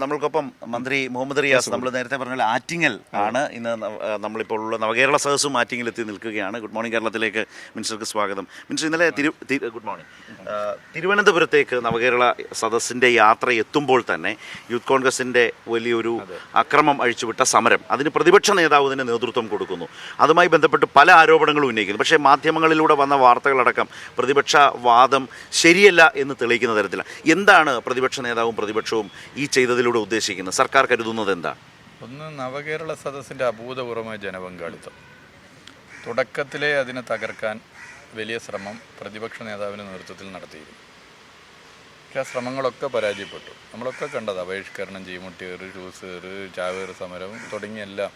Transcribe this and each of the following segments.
നമ്മൾക്കൊപ്പം മന്ത്രി മുഹമ്മദ് റിയാസ് നമ്മൾ നേരത്തെ പറഞ്ഞ പോലെ ആറ്റിങ്ങൽ ആണ്. ഇന്ന് നമ്മളിപ്പോൾ ഉള്ള നവകേരള സദസ്സും ആറ്റിങ്ങൽ എത്തി നിൽക്കുകയാണ്. ഗുഡ് മോർണിംഗ് കേരളത്തിലേക്ക് മിനിസ്റ്റർക്ക് സ്വാഗതം. മിനിസ്റ്റർ ഇന്നലെ തിരു ഗുഡ് മോർണിംഗ്. തിരുവനന്തപുരത്തേക്ക് നവകേരള സദസ്സിന്റെ യാത്ര എത്തുമ്പോൾ തന്നെ യൂത്ത് കോൺഗ്രസിന്റെ വലിയൊരു അക്രമം അഴിച്ചുവിട്ട സമരം അതിന് പ്രതിപക്ഷ നേതാവ് തന്നെ നേതൃത്വം കൊടുക്കുന്നു. അതുമായി ബന്ധപ്പെട്ട് പല ആരോപണങ്ങളും ഉന്നയിക്കുന്നു. പക്ഷേ മാധ്യമങ്ങളിലൂടെ വന്ന വാർത്തകളടക്കം പ്രതിപക്ഷ വാദം ശരിയല്ല എന്ന് തെളിയിക്കുന്ന തരത്തിലാണ് എന്താണ് പ്രതിപക്ഷ നേതാവും പ്രതിപക്ഷവും ഈ ചെയ്തതിലൂടെ ഉദ്ദേശിക്കുന്നത്? സർക്കാർ കരുതുന്നത് എന്താണ് ഒന്ന് നവകേരള സദസ്സിന്റെ അഭൂതപൂർവമായ ജനപങ്കാളിത്തം. തുടക്കത്തിലെ അതിനെ തകർക്കാൻ വലിയ ശ്രമം പ്രതിപക്ഷ നേതാവിന്റെ നേതൃത്വത്തിൽ നടത്തിയിരുന്നു. പക്ഷേ ആ ശ്രമങ്ങളൊക്കെ പരാജയപ്പെട്ടു. നമ്മളൊക്കെ കണ്ടത് ബഹിഷ്കരണം ചീമുട്ടിയേറ് ഷൂസേറ് ചാവേറ് സമരം തുടങ്ങിയെല്ലാം.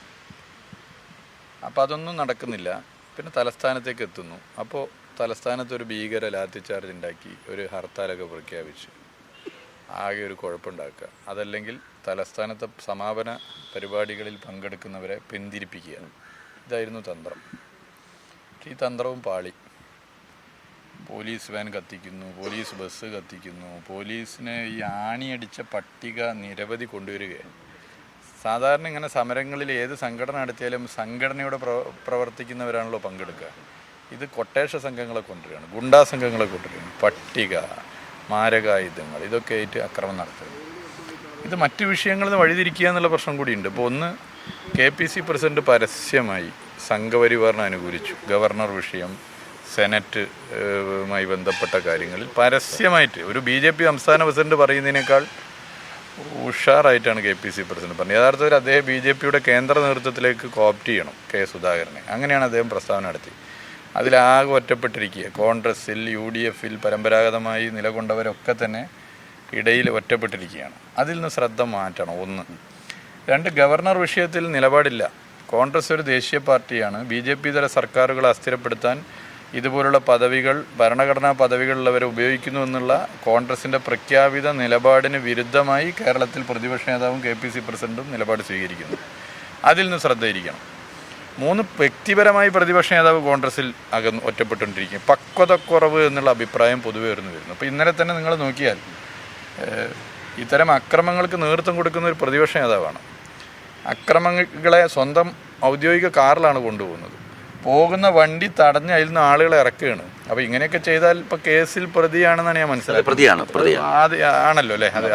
അപ്പോൾ അതൊന്നും നടക്കുന്നില്ല. പിന്നെ തലസ്ഥാനത്തേക്ക് എത്തുന്നു. അപ്പോൾ തലസ്ഥാനത്ത് ഒരു ഭീകര ലാത്തി ചാർജ് ഉണ്ടാക്കി ഒരു ഹർത്താലൊക്കെ പ്രഖ്യാപിച്ചു. ആകെ ഒരു കുഴപ്പമുണ്ടാക്കുക. അതല്ലെങ്കിൽ തലസ്ഥാനത്തെ സമാപന പരിപാടികളിൽ പങ്കെടുക്കുന്നവരെ പിന്തിരിപ്പിക്കുക. ഇതായിരുന്നു തന്ത്രം. ഈ തന്ത്രവും പാളി. പോലീസ് വാൻ കത്തിക്കുന്നു പോലീസ് ബസ് കത്തിക്കുന്നു പോലീസിന് ഈ ആണിയടിച്ച പട്ടിക നിരവധി കൊണ്ടുവരികയാണ്. സാധാരണ ഇങ്ങനെ സമരങ്ങളിൽ ഏത് സംഘടന നടത്തിയാലും സംഘടനയുടെ പ്രവ പ്രവർത്തിക്കുന്നവരാണല്ലോ പങ്കെടുക്കുക. ഇത് കൊട്ടേഷ സംഘങ്ങളെ കൊണ്ടുവരികയാണ് ഗുണ്ടാ സംഘങ്ങളെ കൊണ്ടുവരികയാണ്. പട്ടിക. മാരകായുധങ്ങൾ. ഇതൊക്കെ ആയിട്ട് അക്രമം നടത്തുക ഇത് മറ്റ് വിഷയങ്ങളിൽ നിന്ന് വഴിതിരിക്കുക എന്നുള്ള പ്രശ്നം കൂടിയുണ്ട്. ഇപ്പോൾ ഒന്ന് കെ പി സി പ്രസിഡന്റ് പരസ്യമായി സംഘപരിവാറിനെ അനുകൂലിച്ചു. ഗവർണർ വിഷയം സെനറ്റ് മായി ബന്ധപ്പെട്ട കാര്യങ്ങളിൽ പരസ്യമായിട്ട് ഒരു ബി ജെ പി സംസ്ഥാന പ്രസിഡന്റ് പറയുന്നതിനേക്കാൾ ഉഷാറായിട്ടാണ് കെ പി സി പ്രസിഡന്റ് പറഞ്ഞത്. യഥാർത്ഥത്തിൽ അദ്ദേഹം ബി ജെ പിയുടെ കേന്ദ്ര നേതൃത്വത്തിലേക്ക് കോപ്റ്റ് ചെയ്യണം കെ സുധാകരനെ. അങ്ങനെയാണ് അദ്ദേഹം പ്രസ്താവന നടത്തി അതിലാകെ ഒറ്റപ്പെട്ടിരിക്കുക. കോൺഗ്രസിൽ യു ഡി എഫിൽ പരമ്പരാഗതമായി നിലകൊണ്ടവരൊക്കെ തന്നെ ഇടയിൽ ഒറ്റപ്പെട്ടിരിക്കുകയാണ്. അതിൽ നിന്ന് ശ്രദ്ധ മാറ്റണം ഒന്ന്. രണ്ട് ഗവർണർ വിഷയത്തിൽ നിലപാടില്ല. കോൺഗ്രസ് ഒരു ദേശീയ പാർട്ടിയാണ്. ബി ജെ പി തല സർക്കാരുകളെ അസ്ഥിരപ്പെടുത്താൻ ഇതുപോലുള്ള പദവികൾ ഭരണഘടനാ പദവികളുള്ളവരെ ഉപയോഗിക്കുന്നു എന്നുള്ള കോൺഗ്രസിന്റെ പ്രഖ്യാപിത നിലപാടിന് വിരുദ്ധമായി കേരളത്തിൽ പ്രതിപക്ഷ നേതാവും കെ പി സി പ്രസിഡന്റും നിലപാട് സ്വീകരിക്കുന്നു. അതിൽ നിന്ന് ശ്രദ്ധയിരിക്കണം മൂന്ന് വ്യക്തിപരമായി പ്രതിപക്ഷ നേതാവ് കോൺഗ്രസിൽ അകന്ന് ഒറ്റപ്പെട്ടുകൊണ്ടിരിക്കും. പക്വതക്കുറവ് എന്നുള്ള അഭിപ്രായം പൊതുവെ ഉയർന്നു വരുന്നു. അപ്പോൾ ഇന്നലെ തന്നെ നിങ്ങൾ നോക്കിയാൽ ഇത്തരം അക്രമങ്ങൾക്ക് നേതൃത്വം കൊടുക്കുന്ന ഒരു പ്രതിപക്ഷ നേതാവാണ്. അക്രമങ്ങളെ സ്വന്തം ഔദ്യോഗിക കാറിലാണ് കൊണ്ടുപോകുന്നത്. പോകുന്ന വണ്ടി തടഞ്ഞ് അതിൽ നിന്ന് ആളുകളെ ഇറക്കുകയാണ്. അപ്പോൾ ഇങ്ങനെയൊക്കെ ചെയ്താൽ ഇപ്പോൾ കേസിൽ പ്രതിയാണെന്നാണ് ഞാൻ മനസ്സിലാക്കുന്നത്. പ്രതിയാണ് അത് ആണല്ലോ അല്ലേ? അത്.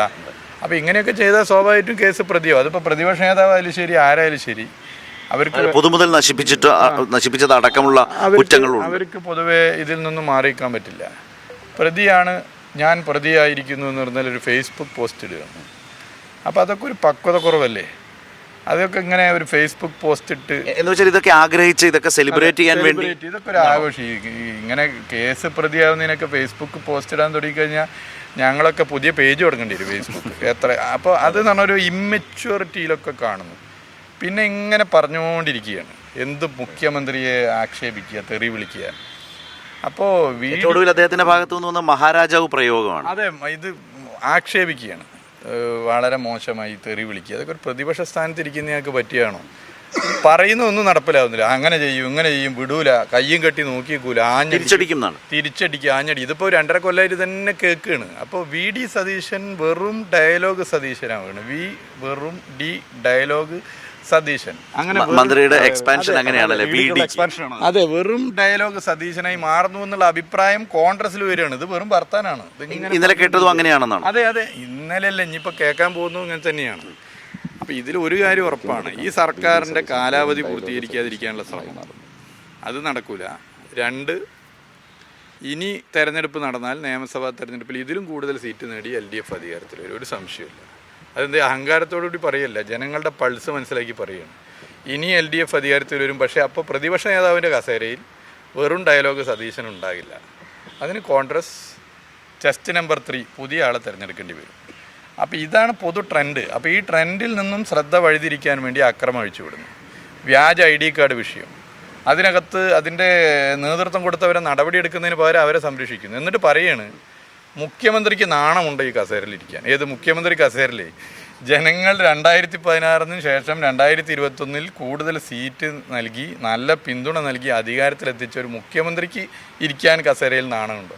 അപ്പോൾ ഇങ്ങനെയൊക്കെ ചെയ്താൽ സ്വാഭാവികമായിട്ടും കേസ് പ്രതിയോ അതിപ്പോൾ പ്രതിപക്ഷ നേതാവായാലും ശരി ആരായാലും ശരി അവർക്ക് പൊതുമുതൽ നശിപ്പിച്ചിട്ട് നശിപ്പിച്ചത് അടക്കമുള്ള കുറ്റങ്ങളുണ്ട്. അവർക്ക് പൊതുവെ ഇതിൽ നിന്നും മാറിയിക്കാൻ പറ്റില്ല. പ്രതിയാണ് ഞാൻ പ്രതിയായിരിക്കുന്നു എന്ന് പറഞ്ഞാൽ ഒരു ഫേസ്ബുക്ക് പോസ്റ്റ് ഇടുകയാണ്. അപ്പോൾ അതൊക്കെ ഒരു പക്വത കുറവല്ലേ? അതൊക്കെ ഇങ്ങനെ ഒരു ഫേസ്ബുക്ക് പോസ്റ്റ് ഇട്ട് എന്ന് വെച്ചാൽ ഇതൊക്കെ ആഗ്രഹിച്ച് ഇതൊക്കെ സെലിബ്രേറ്റ് ചെയ്യാൻ വേണ്ടി ഇതൊക്കെ ഒരു ആഘോഷം. ഇങ്ങനെ കേസ് പ്രതിയാവുന്നതിനൊക്കെ ഫേസ്ബുക്ക് പോസ്റ്റ് ഇടാൻ തുടങ്ങിക്കഴിഞ്ഞാൽ ഞങ്ങളൊക്കെ പുതിയ പേജ് തുടങ്ങേണ്ടി വരും ഫേസ്ബുക്ക് എത്ര അപ്പോൾ അത് എന്ന് പറഞ്ഞാൽ ഒരു ഇമ്മച്യൂറിറ്റിയിലൊക്കെ കാണുന്നു. പിന്നെ ഇങ്ങനെ പറഞ്ഞുകൊണ്ടിരിക്കുകയാണ്. എന്ത് മുഖ്യമന്ത്രിയെ ആക്ഷേപിക്കുക തെറി വിളിക്കുക. അപ്പോൾ ഒടുവിൽ അദ്ദേഹത്തിന്റെ ഭാഗത്തു നിന്ന് വന്ന മഹാരാജാവ് പ്രയോഗമാണ്. അതെ ഇത് ആക്ഷേപിക്കുകയാണ്. വളരെ മോശമായി തെറി വിളിക്കുക. അതൊക്കെ ഒരു പ്രതിപക്ഷ സ്ഥാനത്തിരിക്കുന്നയാൾക്ക് പറ്റിയാണോ? പറയുന്നൊന്നും നടപ്പിലാവുന്നില്ല. അങ്ങനെ ചെയ്യും ഇങ്ങനെ ചെയ്യും വിടൂല. കയ്യും കെട്ടി നോക്കിക്കൂല എന്നാണ് തിരിച്ചടിക്കുക ആഞ്ഞടി. ഇതിപ്പോൾ രണ്ടര കൊല്ലായിട്ട് തന്നെ കേൾക്കുകയാണ് അപ്പോൾ വി ഡി സതീശൻ വെറും ഡയലോഗ് സതീശനാവുകയാണ് വി വെറും ഡി ഡയലോഗ് സതീശൻ. അങ്ങനെ മന്ത്രിയുടെ എക്സ്പാൻഷൻ അങ്ങനെയാണല്ലേ? അതെ വെറും ഡയലോഗ് സതീശനായി മാറുന്നു എന്നുള്ള അഭിപ്രായം കോൺഗ്രസിൽ വരികയാണ്. ഇത് വെറും വർത്താനാണ്. ഇന്നലെ കേട്ടതും അങ്ങനെയാണെന്നാണ്? അതെ അതെ. ഇന്നലെ അല്ല ഇനിയിപ്പോൾ കേൾക്കാൻ പോകുന്നു ഇങ്ങനെ തന്നെയാണ്. അപ്പോൾ ഇതിൽ ഒരു കാര്യം ഉറപ്പാണ്. ഈ സർക്കാരിന്റെ കാലാവധി പൂർത്തീകരിക്കാതിരിക്കാനുള്ള ശ്രമം അത് നടക്കൂല. രണ്ട് ഇനി തെരഞ്ഞെടുപ്പ് നടന്നാൽ നിയമസഭാ തെരഞ്ഞെടുപ്പിൽ ഇതിലും കൂടുതൽ സീറ്റ് നേടി എൽ ഡി എഫ് അധികാരത്തിൽ വരും. ഒരു സംശയമില്ല അതെന്ത് അഹങ്കാരത്തോടുകൂടി പറയല്ല ജനങ്ങളുടെ പൾസ് മനസ്സിലാക്കി പറയുകയാണ് ഇനി എൽ ഡി എഫ് അധികാരത്തിൽ വരും പക്ഷേ അപ്പോൾ പ്രതിപക്ഷ നേതാവിന്റെ കസേരയിൽ വെറും ഡയലോഗ് സതീശൻ ഉണ്ടാകില്ല. അതിന് കോൺഗ്രസ് ചെസ്റ്റ് നമ്പർ ത്രീ പുതിയ ആളെ തിരഞ്ഞെടുക്കേണ്ടി വരും. അപ്പോൾ ഇതാണ് പൊതു ട്രെൻഡ് അപ്പോൾ ഈ ട്രെൻഡിൽ നിന്നും ശ്രദ്ധ വഴിതിരിക്കാൻ വേണ്ടി അക്രമം അഴിച്ചുവിടുന്നു വ്യാജ ഐ ഡി കാർഡ് വിഷയം. അതിനകത്ത് അതിന്റെ നേതൃത്വം കൊടുത്തവരെ നടപടിയെടുക്കുന്നതിന് പകരം അവരെ സംരക്ഷിക്കുന്നു. എന്നിട്ട് പറയാണ് മുഖ്യമന്ത്രിക്ക് നാണമുണ്ട് ഈ കസേരയിലിരിക്കാൻ. ഏത് മുഖ്യമന്ത്രി കസേരയിലേ? ജനങ്ങൾ രണ്ടായിരത്തി പതിനാറിന് ശേഷം രണ്ടായിരത്തി ഇരുപത്തൊന്നിൽ കൂടുതൽ സീറ്റ് നൽകി നല്ല പിന്തുണ നൽകി അധികാരത്തിലെത്തിച്ച ഒരു മുഖ്യമന്ത്രിക്ക് ഇരിക്കാൻ കസേരയിൽ നാണമുണ്ട്.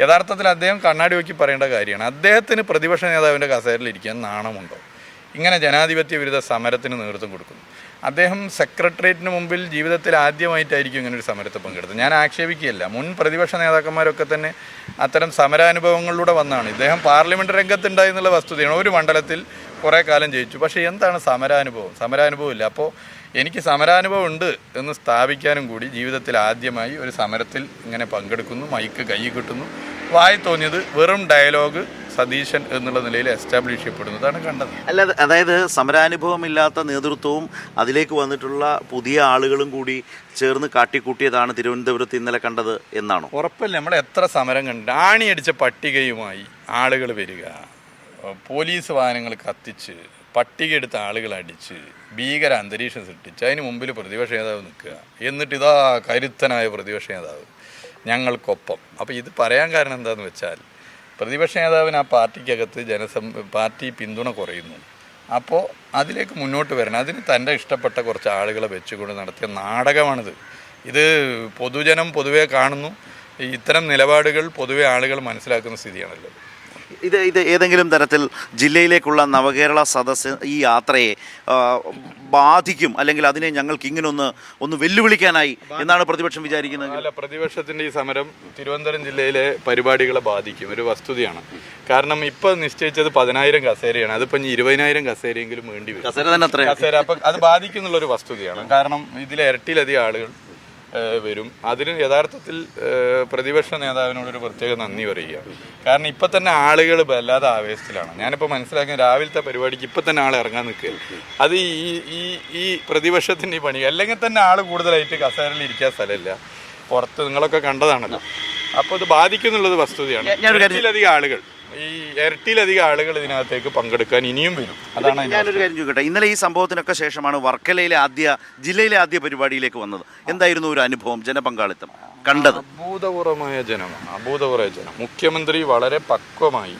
യഥാർത്ഥത്തിൽ അദ്ദേഹം കണ്ണാടി നോക്കി പറയേണ്ട കാര്യമാണ്. അദ്ദേഹത്തിന് പ്രതിപക്ഷ നേതാവിന്റെ കസേരയിൽ ഇരിക്കാൻ നാണമുണ്ടോ. ഇങ്ങനെ ജനാധിപത്യ വിരുദ്ധ സമരത്തിന് നേതൃത്വം കൊടുക്കുന്നു. അദ്ദേഹം സെക്രട്ടേറിയറ്റിന് മുമ്പിൽ ജീവിതത്തിൽ ആദ്യമായിട്ടായിരിക്കും ഇങ്ങനെ ഒരു സമരത്തിൽ പങ്കെടുത്തത്. ഞാൻ ആക്ഷേപിക്കുകയല്ല. മുൻ പ്രതിപക്ഷ നേതാക്കന്മാരൊക്കെ തന്നെ അത്തരം സമരാനുഭവങ്ങളിലൂടെ വന്നാണ്. ഇദ്ദേഹം പാർലമെന്റ് രംഗത്തുണ്ടായി എന്നുള്ള വസ്തുതയാണ്. ഒരു മണ്ഡലത്തിൽ കുറേ കാലം ജയിച്ചു. പക്ഷേ എന്താണ് സമരാനുഭവം? സമരാനുഭവം ഇല്ല. അപ്പോൾ എനിക്ക് സമരാനുഭവം ഉണ്ട് എന്ന് സ്ഥാപിക്കാനും കൂടി ജീവിതത്തിൽ ആദ്യമായി ഒരു സമരത്തിൽ ഇങ്ങനെ പങ്കെടുക്കുന്നു. മൈക്ക് കൈ കിട്ടുന്നു. വായി തോന്നിയത് വെറും ഡയലോഗ് സതീശൻ എന്നുള്ള നിലയിൽ എസ്റ്റാബ്ലിഷ് ചെയ്യപ്പെടുന്നതാണ് കണ്ടത്. അല്ല അതായത് സമരാനുഭവം ഇല്ലാത്ത നേതൃത്വവും അതിലേക്ക് വന്നിട്ടുള്ള പുതിയ ആളുകളും കൂടി ചേർന്ന് കാട്ടിക്കൂട്ടിയതാണ് തിരുവനന്തപുരത്ത് ഇന്നലെ കണ്ടത് എന്നാണോ? ഉറപ്പല്ല നമ്മൾ എത്ര സമരം കണ്ട് ആണിയടിച്ച പട്ടികയുമായി ആളുകൾ വരിക. പോലീസ് വാഹനങ്ങൾ കത്തിച്ച് പട്ടിക എടുത്ത ആളുകൾ അടിച്ച് ഭീകര അന്തരീക്ഷം സൃഷ്ടിച്ച് അതിന് മുമ്പിൽ പ്രതിപക്ഷ നേതാവ് നിൽക്കുക. എന്നിട്ട് ഇതാ കരുത്തനായ പ്രതിപക്ഷ നേതാവ്. ഞങ്ങൾക്കൊപ്പം. അപ്പോൾ ഇത് പറയാൻ കാരണം എന്താണെന്ന് വെച്ചാൽ പ്രതിപക്ഷ നേതാവിന് ആ പാർട്ടിക്കകത്ത് ജനസം പാർട്ടി പിന്തുണ കുറയുന്നു. അപ്പോൾ അതിലേക്ക് മുന്നോട്ട് വരണം. അതിന് തന്റെ ഇഷ്ടപ്പെട്ട കുറച്ച് ആളുകളെ വെച്ചുകൊണ്ട് നടത്തിയ നാടകമാണിത്. ഇത് പൊതുജനം പൊതുവെ കാണുന്നു. ഇത്തരം നിലപാടുകൾ പൊതുവെ ആളുകൾ മനസ്സിലാക്കുന്ന സ്ഥിതിയാണല്ലോ ഇത് ഇത് ഏതെങ്കിലും തരത്തിൽ ജില്ലയിലേക്കുള്ള നവകേരള സദസ് ഈ യാത്രയെ ബാധിക്കും അല്ലെങ്കിൽ അതിനെ ഞങ്ങൾക്ക് ഇങ്ങനെ ഒന്ന് വെല്ലുവിളിക്കാനായി എന്നാണ് പ്രതിപക്ഷം വിചാരിക്കുന്നത്? അല്ല പ്രതിപക്ഷത്തിന്റെ ഈ സമരം തിരുവനന്തപുരം ജില്ലയിലെ പരിപാടികളെ ബാധിക്കും. ഒരു വസ്തുതയാണ്. കാരണം ഇപ്പൊ നിശ്ചയിച്ചത് പതിനായിരം കസേരയാണ്. അതിപ്പോ ഇനി ഇരുപതിനായിരം കസേരയെങ്കിലും വേണ്ടി വരും. കസേര തന്നെ അത്രയും. കസേര അപ്പൊ അത് ബാധിക്കുന്നുള്ള ഒരു വസ്തുതയാണ്. കാരണം ഇതിലെ ഇരട്ടിയിലധികം ആളുകൾ വരും. അതിന് യഥാർത്ഥത്തിൽ പ്രതിപക്ഷ നേതാവിനോടൊരു പ്രത്യേക നന്ദി പറയുക. കാരണം ഇപ്പൊ തന്നെ ആളുകൾ വല്ലാതെ ആവേശത്തിലാണ്. ഞാനിപ്പോൾ മനസ്സിലാക്കിയ രാവിലത്തെ പരിപാടിക്ക് ഇപ്പൊ തന്നെ ആൾ ഇറങ്ങാൻ നിൽക്കുക അത് ഈ ഈ ഈ പ്രതിപക്ഷത്തിന്റെ ഈ പണി അല്ലെങ്കിൽ തന്നെ ആൾ കൂടുതലായിട്ട് കസേരയിൽ ഇരിക്കാൻ സ്ഥലമില്ല. പുറത്ത് നിങ്ങളൊക്കെ കണ്ടതാണല്ലോ. അപ്പോൾ ഇത് ബാധിക്കുന്നുള്ളത് വസ്തുതയാണ്. ഇരട്ടിയിലധികം ആളുകൾ ഈ ഇരട്ടിയിലധികം ആളുകൾ ഇതിനകത്തേക്ക് പങ്കെടുക്കാൻ ഇനിയും വരും. അതാണ് ഞാനൊരു കാര്യം ചോദിക്കട്ടെ. ഇന്നലെ ഈ സംഭവത്തിനൊക്കെ ശേഷമാണ് വർക്കലയിലെ ആദ്യ ജില്ലയിലെ ആദ്യ പരിപാടിയിലേക്ക് വന്നത്. എന്തായിരുന്നു ഒരു അനുഭവം ജനപങ്കാളിത്തം കണ്ടത്? അഭൂതപൂർവമായ ജനമാണ് അഭൂതപൂർവമായ ജനം. മുഖ്യമന്ത്രി വളരെ പക്വമായി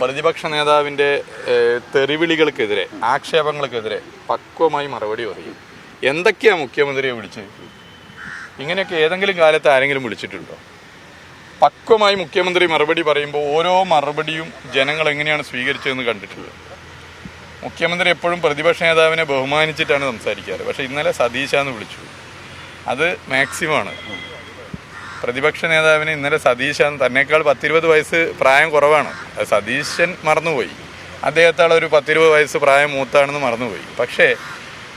പ്രതിപക്ഷ നേതാവിന്റെ തെറിവിളികൾക്കെതിരെ ആക്ഷേപങ്ങൾക്കെതിരെ പക്വമായി മറുപടി പറയും. എന്തൊക്കെയാണ് മുഖ്യമന്ത്രിയെ വിളിച്ചത്? ഇങ്ങനെയൊക്കെ ഏതെങ്കിലും കാലത്ത് ആരെങ്കിലും വിളിച്ചിട്ടുണ്ടോ? പക്വമായി മുഖ്യമന്ത്രി മറുപടി പറയുമ്പോൾ ഓരോ മറുപടിയും ജനങ്ങൾ എങ്ങനെയാണ് സ്വീകരിച്ചതെന്ന് കണ്ടിട്ടുള്ളത് മുഖ്യമന്ത്രി എപ്പോഴും പ്രതിപക്ഷ നേതാവിനെ ബഹുമാനിച്ചിട്ടാണ് സംസാരിക്കാറ്. പക്ഷേ ഇന്നലെ സതീശ എന്ന് വിളിച്ചു. അത് മാക്സിമമാണ് പ്രതിപക്ഷ നേതാവിന് ഇന്നലെ സതീശൻ തന്നേക്കാൾ പത്തിരുപത് വയസ്സ് പ്രായം കുറവാണ്. സതീശൻ മറന്നുപോയി. അദ്ദേഹത്താൾ ഒരു പത്തിരുപത് വയസ്സ് പ്രായം മൂത്താണെന്ന് മറന്നുപോയി. പക്ഷേ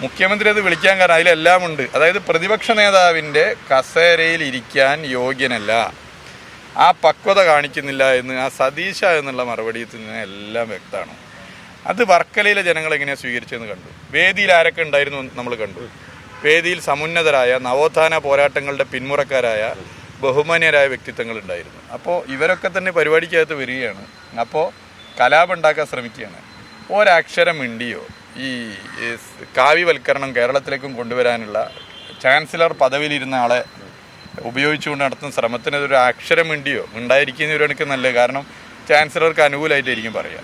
മുഖ്യമന്ത്രി അത് വിളിക്കാൻ കാരണം അതിലെല്ലാം ഉണ്ട് അതായത് പ്രതിപക്ഷ നേതാവിന്റെ കസേരയിൽ ഇരിക്കാൻ യോഗ്യനല്ല. ആ പക്വത കാണിക്കുന്നില്ല എന്ന് ആ സതീശ എന്നുള്ള മറുപടിയിൽ നിന്ന് എല്ലാം വ്യക്തമാണ്. അത് വർക്കലയിലെ ജനങ്ങൾ എങ്ങനെയാണ് സ്വീകരിച്ചതെന്ന് കണ്ടു. വേദിയിൽ ആരൊക്കെ ഉണ്ടായിരുന്നു നമ്മൾ കണ്ടു. വേദിയിൽ സമുന്നതരായ നവോത്ഥാന പോരാട്ടങ്ങളുടെ പിന്മുറക്കാരായ ബഹുമാന്യരായ വ്യക്തിത്വങ്ങൾ ഉണ്ടായിരുന്നു. അപ്പോൾ ഇവരൊക്കെ തന്നെ പരിപാടിക്കകത്ത് വരികയാണ്. അപ്പോൾ കലാപുണ്ടാക്കാൻ ശ്രമിക്കുകയാണ്. ഒരക്ഷരം മിണ്ടിയോ ഈ കാവ്യവൽക്കരണം കേരളത്തിലേക്കും കൊണ്ടുവരാനുള്ള ചാൻസലർ പദവിയിലിരുന്ന ആളെ ഉപയോഗിച്ചുകൊണ്ട് നടത്തുന്ന ശ്രമത്തിന് ഒരു അക്ഷരം മിണ്ടിയോ? ഉണ്ടായിരിക്കുന്നവരാണെങ്കിൽ നല്ലത്. കാരണം ചാൻസലർക്ക് അനുകൂലമായിട്ടായിരിക്കും പറയുക.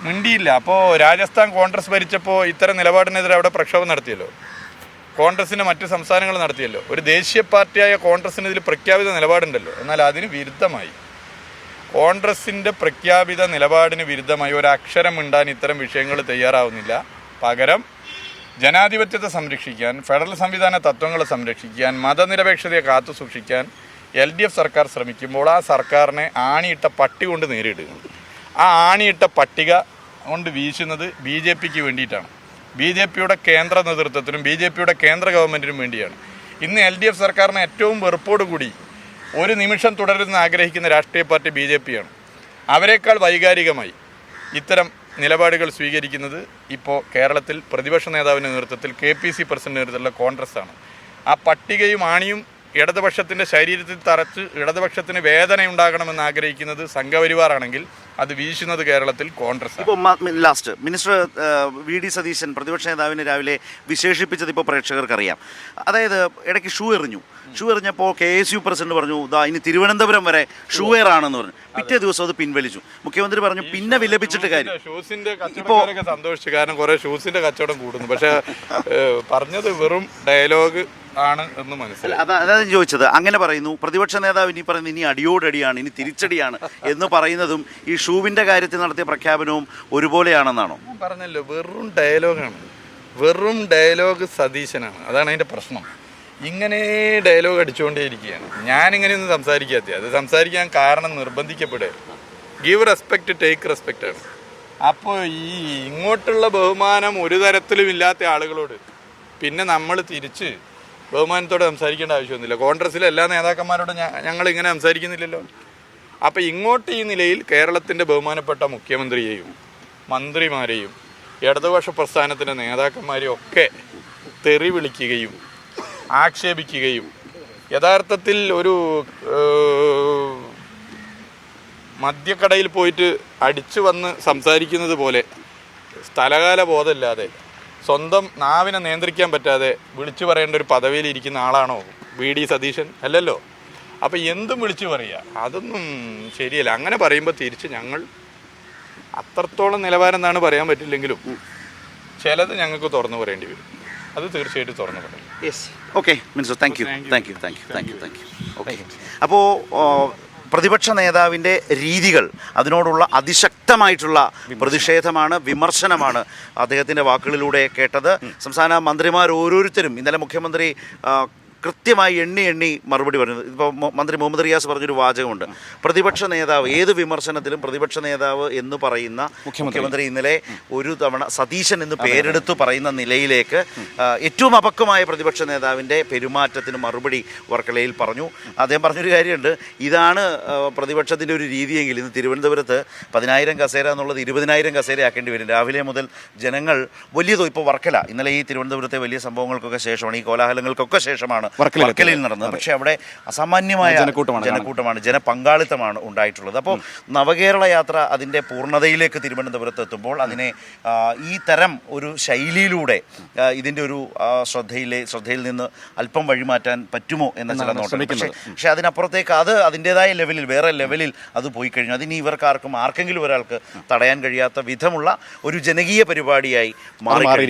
മിണ്ടിയില്ല. അപ്പോൾ രാജസ്ഥാൻ കോൺഗ്രസ് ഭരിച്ചപ്പോൾ ഇത്തരം നിലപാടിനെതിരെ അവിടെ പ്രക്ഷോഭം നടത്തിയല്ലോ? കോൺഗ്രസിന്റെ മറ്റ് സംസ്ഥാനങ്ങൾ നടത്തിയല്ലോ? ഒരു ദേശീയ പാർട്ടിയായ കോൺഗ്രസിന് ഇതിൽ പ്രഖ്യാപിത നിലപാടുണ്ടല്ലോ. എന്നാൽ അതിന് വിരുദ്ധമായി. കോൺഗ്രസിന്റെ പ്രഖ്യാപിത നിലപാടിന് വിരുദ്ധമായി ഒരു അക്ഷരം മിണ്ടാൻ ഇത്തരം വിഷയങ്ങൾ തയ്യാറാവുന്നില്ല. പകരം ജനാധിപത്യത്തെ സംരക്ഷിക്കാൻ ഫെഡറൽ സംവിധാന തത്വങ്ങളെ സംരക്ഷിക്കാൻ മതനിരപേക്ഷതയെ കാത്തു സൂക്ഷിക്കാൻ എൽ ഡി എഫ് സർക്കാർ ശ്രമിക്കുമ്പോൾ ആ സർക്കാരിനെ ആണിയിട്ട പട്ടി കൊണ്ട് നേരിടുകയാണ്. ആ ആണിയിട്ട പട്ടിക കൊണ്ട് വീശുന്നത് ബി ജെ പിക്ക് വേണ്ടിയിട്ടാണ്. ബി ജെ പിയുടെ കേന്ദ്ര നേതൃത്വത്തിനും ബി ജെ പിയുടെ കേന്ദ്ര ഗവൺമെന്റിനും വേണ്ടിയാണ്. ഇന്ന് എൽ ഡി എഫ് സർക്കാരിനെ ഏറ്റവും വെറുപ്പോടുകൂടി ഒരു നിമിഷം തുടരുന്ന ആഗ്രഹിക്കുന്ന രാഷ്ട്രീയ പാർട്ടി ബി ജെ പിയാണ് അവരെക്കാൾ വൈകാരികമായി ഇത്തരം നിലപാടുകൾ സ്വീകരിക്കുന്നത് ഇപ്പോൾ കേരളത്തിൽ പ്രതിപക്ഷ നേതാവിന്റെ നേതൃത്വത്തിൽ കെ പി സി പ്രസിഡന്റ് നേതൃത്വത്തിലുള്ള കോൺഗ്രസ് ആണ് ആ പട്ടികയും ആണിയും ഇടതുപക്ഷത്തിന്റെ ശരീരത്തിൽ തറച്ച് ഇടതുപക്ഷത്തിന് വേദന ഉണ്ടാകണമെന്ന് ആഗ്രഹിക്കുന്നത് സംഘപരിവാറാണെങ്കിൽ അത് വീശുന്നത് കേരളത്തിൽ കോൺഗ്രസ് ഇപ്പോൾ last minister V D Satheesan പ്രതിപക്ഷ നേതാവിനെ രാവിലെ വിശേഷിപ്പിച്ചത് ഇപ്പോൾ പ്രേക്ഷകർക്കറിയാം. അതായത് ഇടയ്ക്ക് ഷൂ എറിഞ്ഞു. ഷൂ എറിഞ്ഞപ്പോൾ കെ എസ് യു പ്രസിഡന്റ് പറഞ്ഞു ഇതാ ഇനി തിരുവനന്തപുരം വരെ ഷൂ എയർ ആണെന്ന് പറഞ്ഞു. പിറ്റേ ദിവസം അത് പിൻവലിച്ചു. മുഖ്യമന്ത്രി പറഞ്ഞു പിന്നെ വിലപിച്ചിട്ട് കാര്യം. ഷൂസിന്റെ കച്ചവടക്കാരൊക്കെ സന്തോഷിച്ചു. കാരണം കുറെ ഷൂസിന്റെ കച്ചവടം കൂടുന്നു. പക്ഷേ പറഞ്ഞത് വെറും ഡയലോഗ് ആണ് എന്ന് മനസ്സിലായി. അതാ അതാണ് ഞാൻ ചോദിച്ചത്. അങ്ങനെ പറയുന്നു. പ്രതിപക്ഷ നേതാവ് ഇനി പറയുന്നത് ഇനി അടിയോടടിയാണ് ഇനി തിരിച്ചടിയാണ് എന്ന് പറയുന്നതും ഈ ഷൂവിന്റെ കാര്യത്തിൽ നടത്തിയ പ്രഖ്യാപനവും ഒരുപോലെയാണെന്നാണോ? ഞാൻ പറഞ്ഞല്ലോ വെറും ഡയലോഗാണ്. വെറും ഡയലോഗ് സതീശനാണ്. അതാണ് അതിന്റെ പ്രശ്നം. ഇങ്ങനെ ഡയലോഗ് അടിച്ചുകൊണ്ടേയിരിക്കുകയാണ്. ഞാനിങ്ങനെയൊന്നും സംസാരിക്കാത്ത. അത് സംസാരിക്കാൻ കാരണം നിർബന്ധിക്കപ്പെടുക. ഗീവ് റെസ്പെക്ട് ടേക്ക് റെസ്പെക്റ്റ് ആണ്. അപ്പോൾ ഈ ഇങ്ങോട്ടുള്ള ബഹുമാനം ഒരു തരത്തിലും ഇല്ലാത്ത ആളുകളോട് പിന്നെ നമ്മൾ തിരിച്ച് ബഹുമാനത്തോടെ സംസാരിക്കേണ്ട ആവശ്യമൊന്നുമില്ല. കോൺഗ്രസ്സിലെ എല്ലാ നേതാക്കന്മാരോടും ഞങ്ങൾ ഇങ്ങനെ സംസാരിക്കുന്നില്ലല്ലോ. അപ്പോൾ ഇങ്ങോട്ട് ഈ നിലയിൽ കേരളത്തിന്റെ ബഹുമാനപ്പെട്ട മുഖ്യമന്ത്രിയെയും മന്ത്രിമാരെയും ഇടതുപക്ഷ പ്രസ്ഥാനത്തിന്റെ നേതാക്കന്മാരെയും ഒക്കെ തെറി വിളിക്കുകയും ആക്ഷേപിക്കുകയും യഥാർത്ഥത്തിൽ ഒരു മദ്യക്കടയിൽ പോയിട്ട് അടിച്ചു വന്ന് സംസാരിക്കുന്നത് പോലെ സ്ഥലകാല ബോധമില്ലാതെ സ്വന്തം നാവിനെ നിയന്ത്രിക്കാൻ പറ്റാതെ വിളിച്ചു പറയേണ്ട ഒരു പദവിയിൽ ഇരിക്കുന്ന ആളാണോ വി ഡി സതീശൻ? അല്ലല്ലോ. അപ്പം എന്തും വിളിച്ചു പറയുക അതൊന്നും ശരിയല്ല. അങ്ങനെ പറയുമ്പോൾ തിരിച്ച് ഞങ്ങൾ അത്രത്തോളം നിലവാരം എന്നാണ് പറയാൻ പറ്റില്ലെങ്കിലും ചിലത് ഞങ്ങൾക്ക് തുറന്നു പറയേണ്ടി വരും. അത് തീർച്ചയായിട്ടും തുറന്നു പറയും yes okay means thank you thank you thank you thank you thank you okay അപ്പോൾ പ്രതിപക്ഷ നേതാവിന്റെ രീതികൾ അതിനോടുള്ള അതിശക്തമായിട്ടുള്ള പ്രതിഷേധമാണ് വിമർശനമാണ് അദ്ദേഹത്തിന്റെ വാക്കുകളിലൂടെ കേട്ടത്. സംസ്ഥാന മന്ത്രിമാർ ഓരോരുത്തരും ഇന്നലെ മുഖ്യമന്ത്രി കൃത്യമായി എണ്ണി എണ്ണി മറുപടി പറയുന്നത് ഇപ്പോൾ മന്ത്രി മുഹമ്മദ് റിയാസ് പറഞ്ഞൊരു വാചകമുണ്ട്. പ്രതിപക്ഷ നേതാവ് ഏത് വിമർശനത്തിലും പ്രതിപക്ഷ നേതാവ് എന്ന് പറയുന്ന മുഖ്യമന്ത്രി. ഇന്നലെ ഒരു തവണ സതീശൻ എന്ന് പേരെടുത്ത് പറയുന്ന നിലയിലേക്ക് ഏറ്റവും അപക്വമായ പ്രതിപക്ഷ നേതാവിന്റെ പെരുമാറ്റത്തിന് മറുപടി വർക്കലയിൽ പറഞ്ഞു. അദ്ദേഹം പറഞ്ഞൊരു കാര്യമുണ്ട്. ഇതാണ് പ്രതിപക്ഷത്തിന്റെ ഒരു രീതിയെങ്കിൽ ഇന്ന് തിരുവനന്തപുരത്ത് പതിനായിരം കസേര എന്നുള്ളത് ഇരുപതിനായിരം കസേര ആക്കേണ്ടി വരും. രാവിലെ മുതൽ ജനങ്ങൾ വലിയതോ ഇപ്പോൾ വർക്കല. ഇന്നലെ ഈ തിരുവനന്തപുരത്തെ വലിയ സംഭവങ്ങൾക്കൊക്കെ ശേഷമാണ് ഈ കോലാഹലങ്ങൾക്കൊക്കെ ശേഷമാണ് വർക്കലയിൽ നടന്നത്. പക്ഷേ അവിടെ അസാമാന്യമായ ജനക്കൂട്ടമാണ്. ജനക്കൂട്ടമാണ് ജനപങ്കാളിത്തമാണ് ഉണ്ടായിട്ടുള്ളത്. അപ്പോൾ നവകേരള യാത്ര അതിന്റെ പൂർണതയിലേക്ക് തിരുവനന്തപുരത്ത് എത്തുമ്പോൾ അതിനെ ഈ തരം ഒരു ശൈലിയിലൂടെ ഇതിന്റെ ഒരു ശ്രദ്ധയിലെ ശ്രദ്ധയിൽ നിന്ന് അല്പം വഴിമാറ്റാൻ പറ്റുമോ എന്ന ചില നോട്ടം. പക്ഷേ പക്ഷേ അതിനപ്പുറത്തേക്ക് അത് അതിന്റെതായ ലെവലിൽ വേറെ ലെവലിൽ അത് പോയി കഴിഞ്ഞു. അതിന് ഇവർക്കാർക്കും ആർക്കെങ്കിലും ഒരാൾക്ക് തടയാൻ കഴിയാത്ത വിധമുള്ള ഒരു ജനകീയ പരിപാടിയായി മാറി